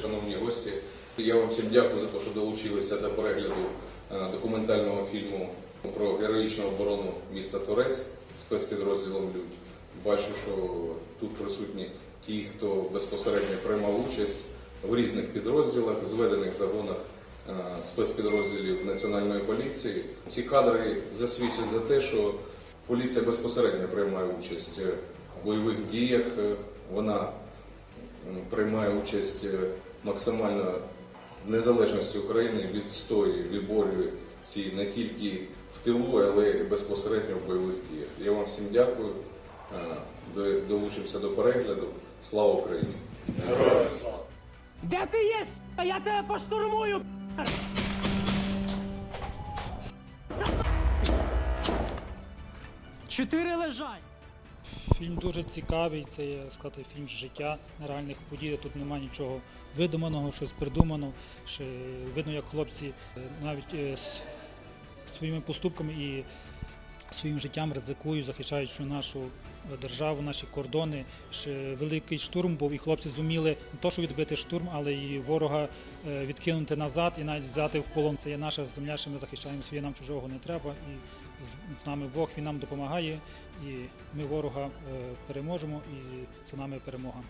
шановні гості. Я вам всім дякую за те, що долучилися до перегляду е, документального фільму про героїчну оборону міста Торець спецпідрозділом Людь. Бачу, що тут присутні ті, хто безпосередньо приймав участь в різних підрозділах, зведених загонах е, спецпідрозділів Національної поліції. Ці кадри засвідчать за те, що поліція безпосередньо приймає участь в бойових діях. Е, Вона приймає участь е, максимально в незалежності України відстоює, виборює ці не тільки в тилу, але й безпосередньо в бойових діях. Я вам всім дякую. Е, до- Долучимося до перегляду. Слава Україні! Героям слава! Де ти є? Я тебе поштурмую. Чотири лежать. Фільм дуже цікавий, це є сказати, фільм життя реальних подіях. Тут немає нічого видуманого, щось придумано. Видно, як хлопці е, навіть е, своїми поступками і своїм життям ризикують, захищаючи нашу е, державу, наші кордони. Великий штурм був, і хлопці зуміли не то, що відбити штурм, але і ворога е, відкинути назад і навіть взяти в полон. Це є наша земля, що ми захищаємо своє, нам чужого не треба. І з- нами Бог він нам допомагає, і ми ворога е, переможемо, і за нами перемога.